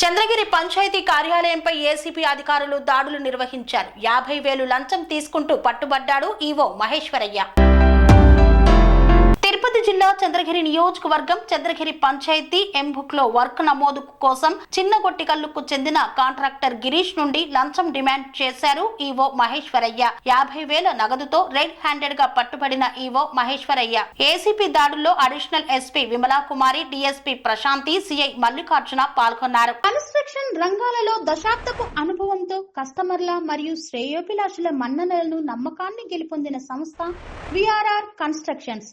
Chandragiri panchayat కార్యాలయంపై ACP అధికారులు దాడులు నిర్వహించారు. యాభై వేలు లంచం తీసుకుంటూ పట్టుబడ్డాడు ఈవో మహేశ్వరయ్య. తిరుపతి జిల్లా చంద్రగిరి నియోజకవర్గం చంద్రగిరి పంచాయతీ ఎంబుక్లో వర్క్ నమోదు కోసం చిన్న గొట్టికల్లుకు చెందిన కాంట్రాక్టర్ గిరీష్ నుండి లంచం డిమాండ్ చేశారు ఈవో మహేశ్వరయ్య. యాభై వేల నగదుతో రెడ్ హ్యాండెడ్గా పట్టుబడిన ఈవో మహేశ్వరయ్య. ఏసీపీ దాడుల్లో additional SP Vimala Kumari DSP Prashanti CI Mallikarjuna పాల్గొన్నారు. కన్స్ట్రక్షన్ రంగాలలో దశాబ్దపు అనుభవంతో కస్టమర్ల మరియు శ్రేయోభిలాషుల మన్ననలను నమ్మకాన్ని గెలుపొందిన సంస్థ VRR constructions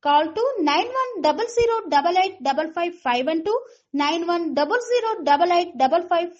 Call to 91008855 and to five.